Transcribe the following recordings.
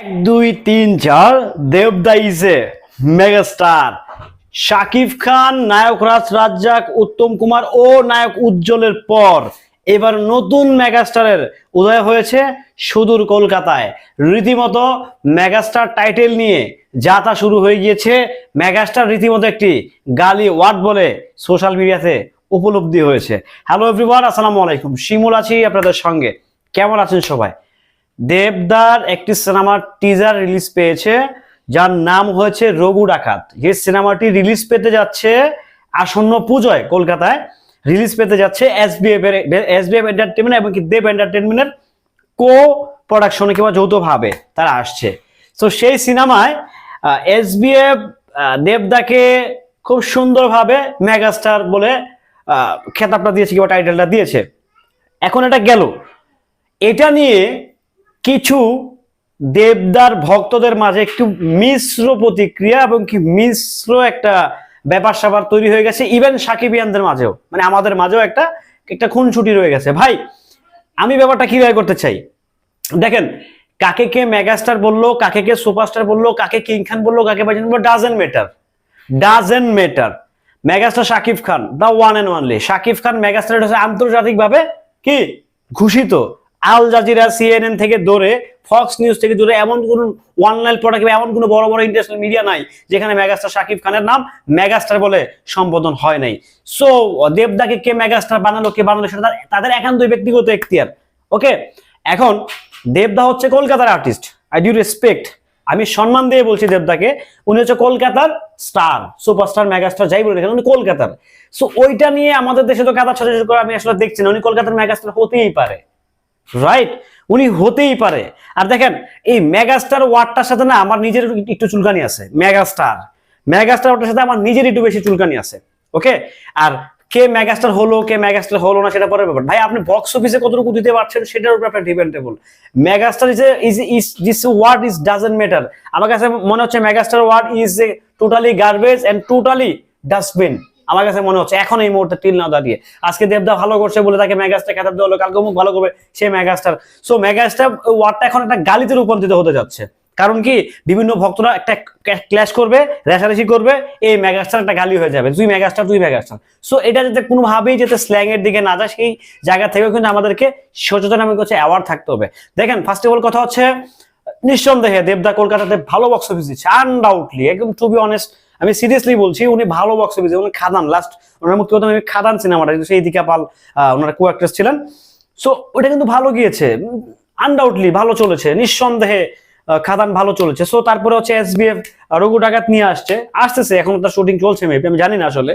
এক, দুই, তিন, চার দেবদা ইজে মেগাস্টার শাকিব খান, নায়ক রাজ রাজ্জাক, উত্তম কুমার ও নায়ক উজ্জ্বলের পর এবার নতুন মেগাস্টারের উদয় হয়েছে সুদূর কলকাতায়। রীতিমতো মেগাস্টার টাইটেল নিয়ে যাতা শুরু হয়ে গিয়েছে। মেগাস্টার রীতিমতো একটি গালি ওয়ার্ড বলে সোশ্যাল মিডিয়াতে উপলব্ধি হয়েছে। হ্যালো এভরিওয়ান আসসালামু আলাইকুম। শিমুল আছি আপনাদের সঙ্গে। কেমন আছেন সবাই? দেবদার একটি সিনেমার টিজার রিলিজ পেয়েছে, যার নাম হয়েছে রঘু ডাকাত। যে সিনেমাটি রিলিজ পেতে যাচ্ছে আসন্ন পুজোয় কলকাতায় রিলিজ পেতে যাচ্ছে এসবিএফ এর এসবিএফ এন্টারটেনমেন্ট এবং কি দেব এন্টারটেনমেন্টের কো প্রোডাকশনে কিংবা যৌথভাবে তারা আসছে। তো সেই সিনেমায় এসবিএফ দেবদাকে খুব সুন্দরভাবে মেগাস্টার বলে খেতাবটা দিয়েছে কিংবা টাইটেলটা দিয়েছে। এখন এটা গেল। এটা নিয়ে কিছু দেবদার ভক্তদের মাঝে একটু মিশ্র প্রতিক্রিয়া এবং কি মিশ্র একটা ব্যাপার স্যাপার তৈরি হয়ে গেছে ইভেন সাকিবিয়ানদের মাঝেও। মানে আমাদের মাঝেও একটা একটা খুনছুটি রয়ে গেছে। ভাই, আমি ব্যাপারটা কীভাবে করতে চাই। দেখেন, কাকে কে মেগাস্টার বলল, কাকে কে সুপারস্টার বলল, কাকে কিং খান বলল, কাকে বাজান বলল doesn't matter doesn't matter megastar Shakib Khan the one and only Shakib Khan megastar হচ্ছে আন্তর্জাতিকভাবে কি? ঘোষিত। আল জাজিরা সিএনএন থেকে ধরে ফক্স নিউজ থেকে ধরে, এমন কোন অনলাইন প্রোডাক্ট এমন কোনো বড় বড় ইন্টারন্যাশনাল মিডিয়া নাই, যেখানে মেগাস্টার শাকিব খানের নাম মেগাস্টার বলে সম্বোধন হয় নাই। সো দেবদাকে কে মেগাস্টার বানালো, কে বানালো সেটা তাদের একান্তই ব্যক্তিগত এখতিয়ার। ওকে এখন, দেবদা হচ্ছে কলকাতার আর্টিস্ট আই ডিউ রেসপেক্ট আমি সম্মান দিয়ে বলছি দেবদাকে, উনি হচ্ছে কলকাতার স্টার সুপারস্টার মেগাস্টার যাই বলে উনি কলকাতার। সো ওইটা নিয়ে আমাদের দেশে তো কাদা ছোটাছুটি করে আমি আসলে দেখছি না, উনি কলকাতার মেগাস্টার হতেই পারে। রাইট উনি হতেই পারে। আর দেখেন, এই মেগাস্টার ওয়ার্ডটার সাথে না আমার নিজের একটু চুলকানি আছে। মেগাস্টার মেগাস্টার ওয়ার্ডটার সাথে আমার নিজের একটু বেশি চুলকানি আছে। ওকে আর কে মেগাস্টার হলো, কে মেগাস্টার হলো না সেটা পরের ব্যাপার। ভাই, আপনি বক্স অফিসে কতটুকু দিতে পারছেন সেটার উপর আপনার dependable megastar is is is this word is doesn't matter আমার কাছে মনে হচ্ছে megastar word is a totally garbage and totally dustbin আমার কাছে মনে হচ্ছে এখন এই মুহূর্তে টিল না দাঁড়িয়ে আজকে দেবদা ভালো করছে বলে তাকে মেগাস্টার খেতাব দেওয়া হলো, কালকে মুখ ভালো করবে, সে মেগাস্টার। সো মেগাস্টার ওয়ার্ডটা এখন একটা গালিতে রূপান্তরিত হতে যাচ্ছে। কারণ কি? বিভিন্ন ভক্তরা একটা ক্ল্যাশ করবে, রেশারেশি করবে, এই মেগাস্টার একটা গালি হয়ে যাবে। তুই মেগাস্টার তুই মেগাস্টার। সো এটা যাতে কোনোভাবেই যাতে স্ল্যাং এর দিকে না যায়, সেই জায়গা থেকেও কিন্তু আমাদেরকে সচেতন আমি হচ্ছে অ্যাওয়ার্ড থাকতে হবে। দেখেন ফার্স্ট অফ অল কথা হচ্ছে, নিঃসন্দেহে দেবদা কলকাতাতে ভালো বক্স অফিস দিচ্ছে আনডাউটলি একদম টু বি অনেস্ট আমি সিরিয়াসলি বলছি, উনি ভালো বক্স অফিস উনি খাদান লাস্ট ওনার মুক্তি কথা আমি খাদান সিনেমাটা কিন্তু সেই দিকে পাল ওনারা কো অ্যাক্ট্রেস ছিলেন। সো ওটা কিন্তু ভালো গিয়েছে। আনডাউটলি ভালো চলেছে, নিঃসন্দেহে খাদান ভালো চলেছে। সো তারপরে হচ্ছে এসবিএফ রঘু ডাকাত নিয়ে আসছে। আসতেছে, এখন তার শুটিং চলছে মেবি আমি জানি না আসলে।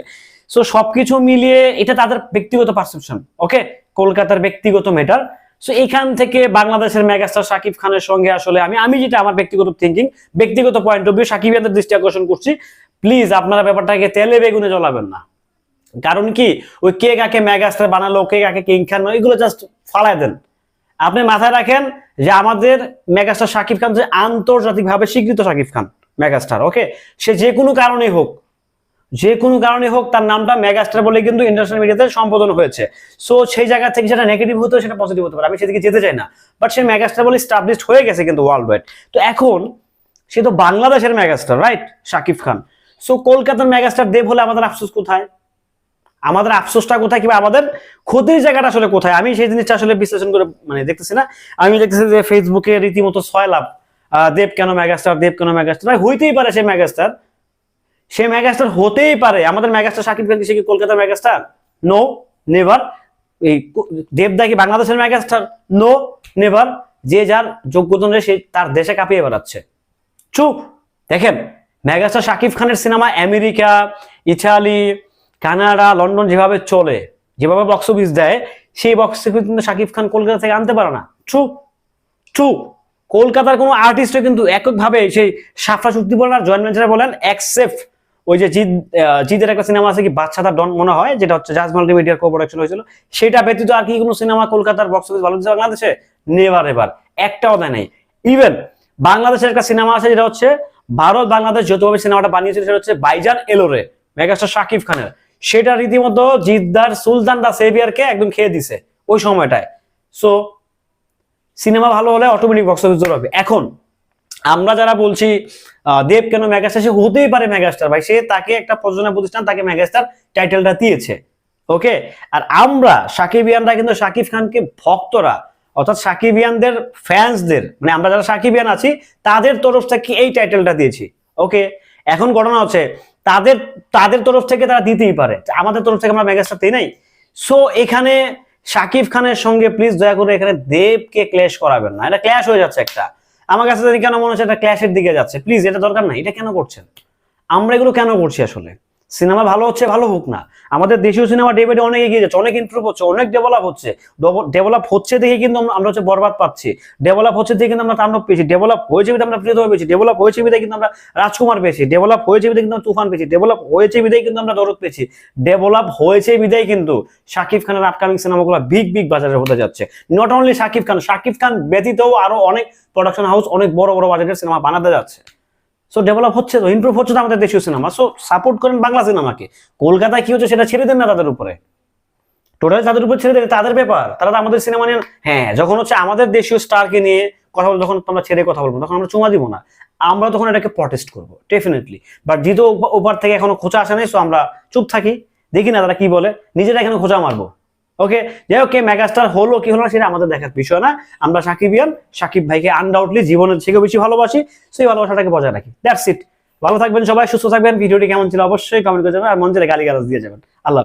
সো সবকিছু মিলিয়ে এটা তাদের ব্যক্তিগত পারসেপশন ওকে কলকাতার ব্যক্তিগত মেটার সো এইখান থেকে বাংলাদেশের মেগাস্টার শাকিব খানের সঙ্গে আসলে আমি আমি যেটা আমার ব্যক্তিগত থিঙ্কিং ব্যক্তিগত পয়েন্ট অফ ভিউ সাকিবিয়ানদের দৃষ্টি আকর্ষণ করছি। প্লিজ আপনারা ব্যাপারটাকে তেলে বেগুনে জ্বলাবেন না। কারণ কি? ওই কে কাকে মেগাস্টার বানালো কে কাকে কিং খান এগুলো জাস্ট ফালায় দেন। আপনি মাথায় রাখেন যে আমাদের মেগাস্টার শাকিব খান যে আন্তর্জাতিকভাবে স্বীকৃত শাকিব খান মেগাস্টার ওকে সে যে কোনো কারণে হোক, যে কোনো কারণে হোক তার নামটা মেগাস্টার বলে কিন্তু ইন্টারন্যাশনাল মিডিয়াতে সম্বোধন হয়েছে। সো সেই জায়গা থেকে সেটা নেগেটিভ হতে সেটা পজিটিভ হতে পারে। আমি সেদিকে যেতে চাই না। বাট সে মেগাস্টার বলে স্টাবলিশড হয়ে গেছে কিন্তু ওয়ার্ল্ড ওয়াইড তো এখন, সে তো বাংলাদেশের megastar right Shakib Khan. So কলকাতার মেগাস্টার দেব হলে আমাদের আফসোস কোথায়? আমাদের আফসোসটা কোথায় কিংবা আমাদের ক্ষতির জায়গাটা আসলে কোথায়? আমি সেই জিনিসটা আসলে বিশ্লেষণ করে মানে দেখতেছি না। আমি দেখতেছি যে ফেসবুকে রীতিমতো ছয় লাভ। দেব কেন মেগাস্টার দেব কেন মেগাস্টার হইতেই পারে সে মেগাস্টার সে মেগাস্টার হতেই পারে। আমাদের মেগাস্টার শাকিব খান সে কি কলকাতার মেগাস্টার নো নেভার এই দেবদা কি বাংলাদেশের মেগাস্টার নো নেভার যে যার যোগ্যতা সে তার দেশে কাঁপিয়ে বেড়াচ্ছে। চুপ! দেখেন মেগাস্টার শাকিব খানের cinema America Italy Canada, London যেভাবে চলে, যেভাবে বক্স অফিস দেয়, সেই বক্স অফিস কিন্তু শাকিব খান কলকাতা থেকে আনতে পারে না। ট্রু ট্রু কলকাতার কোনো আর্টিস্টও কিন্তু এককভাবে সেই সাফরা চুক্তি বলেন আর জয়েন্ট ভেঞ্চার বলেন অ্যাকসেপ্ট ওই যে জিদ জিদের একটা সিনেমা আছে কি বাচ্চাদার ডন মনে হয়, যেটা হচ্ছে জাজ মাল্টিমিডিয়ার কো প্রোডাকশন হয়েছিল, সেটা ব্যতীত আর কি কোনো সিনেমা কলকাতার বক্স অফিস ভালো বাংলাদেশে? নেভার এবার একটাও দেয় নাই। ইভেন বাংলাদেশের একটা সিনেমা আছে যেটা হচ্ছে ভারত, বাংলাদেশ যৌথভাবে সিনেমাটা বানিয়েছিল সেটা হচ্ছে বাইজান এলোরে, মেগাস্টার শাকিব খানের। সেটা রীতিমতো জিদ্দার সুলতান দা সেভিয়ারকে একদম খেয়ে দিছে ওই সময়টায়। সো সিনেমা ভালো হলে অটোমেটিক বক্স অফিস হবে। এখন, আমরা যারা বলছি দেব কেন মেগাস্টার? সে হতেই পারে মেগাস্টার ভাই। সে তাকে একটা প্রযোজনা প্রতিষ্ঠান, তাকে মেগাস্টার টাইটেলটা দিয়েছে। ওকে আর আমরা সাকিবিয়ানরা কিন্তু সাকিব খানকে ভক্তরা অর্থাৎ সাকিবিয়ানদের ফ্যান্সদের মানে আমরা যারা সাকিবিয়ান আছি, তাদের তরফ থেকে এই টাইটেলটা দিয়েছি। ওকে এখন ঘটনা হচ্ছে, তাদের তাদের তরফ থেকে তারা দিতেই পারে। আমাদের তরফ থেকে আমরা মেগাস্টার দিই নাই। সো এখানে সাকিব খানের সঙ্গে প্লিজ দয়া করে এখানে দেবকে ক্ল্যাশ করাবেন না। এটা ক্ল্যাশ হয়ে যাচ্ছে একটা। আমার কাছে কেন মনে হচ্ছে এটা ক্ল্যাশের দিকে যাচ্ছে? প্লিজ এটা দরকার নাই। এটা কেন করছেন? আমরা এগুলো কেন করছি আসলে? সিনেমা ভালো হচ্ছে, ভালো হোক না। আমাদের দেশীয় সিনেমা ডে অনেক এগিয়ে যাচ্ছে, অনেক ইমপ্রুভ হচ্ছে, অনেক ডেভেলপ হচ্ছে। ডেভেলপ হচ্ছে দেখে কিন্তু আমরা- হচ্ছে বরবাদ পাচ্ছি। ডেভেলপ হচ্ছে দেখে কিন্তু আমরা তাণ্ডব পেয়েছি। ডেভেলপ হয়েছে বিধে আমরা প্রিয়তমা পেয়েছি। ডেভেলপ হয়েছে বিধে কিন্তু আমরা রাজকুমার পেয়েছি। ডেভেলপ হয়েছে বিধে কিন্তু তুফান পেয়েছি। ডেভেলপ হয়েছে বিধেই কিন্তু আমরা দরদ পেয়েছি। ডেভেলপ হয়েছে বিধেই কিন্তু শাকিব খানের আপকামিং সিনেমাগুলো বিগ বিগ বাজারে হতে যাচ্ছে। নট অনলি শাকিব খান শাকিব খান ব্যতীতও আরও অনেক প্রোডাকশন হাউস অনেক বড় বড় বাজেটের সিনেমা বানাতে যাচ্ছে। সো ডেভেলপ হচ্ছে তো ইমপ্রুভ হচ্ছে তো আমাদের দেশীয় সিনেমা সো সাপোর্ট করেন বাংলা সিনেমাকে কলকাতায় কি হচ্ছে সেটা ছেড়ে দেন না তাদের উপরে। টোটাল তাদের উপর ছেড়ে দেন, তাদের ব্যাপার। তারা তো আমাদের সিনেমা নিয়ে হ্যাঁ যখন হচ্ছে আমাদের দেশীয় স্টারকে নিয়ে কথা বলব যখন আমরা ছেড়ে কথা বলব, তখন আমরা চুমা দিব না। আমরা তখন এটাকে প্রটেস্ট করব ডেফিনেটলি বাট যেহেতু ওপার থেকে এখনও খোঁচা আসে নাই সো আমরা চুপ থাকি। দেখি না তারা কি বলে, নিজেরা এখানে খোঁচা মারবো। ওকে যাই হোক মেগাস্টার হলো, কি হলো না সেটা আমাদের দেখার বিষয় না। আমরা সাকিব সাকিবিয়ান সাকিব ভাইকে আনডাউটলি জীবনের থেকে বেশি ভালোবাসি, সেই ভালোবাসাটাকে বজায় রাখি। দ্যাটস ইট ভালো থাকবেন সবাই, সুস্থ থাকবেন। ভিডিওটি কেমন ছিল অবশ্যই কমেন্ট করে যাবেন আর মন গালি গালাজ দিয়ে যাবেন। আল্লাহ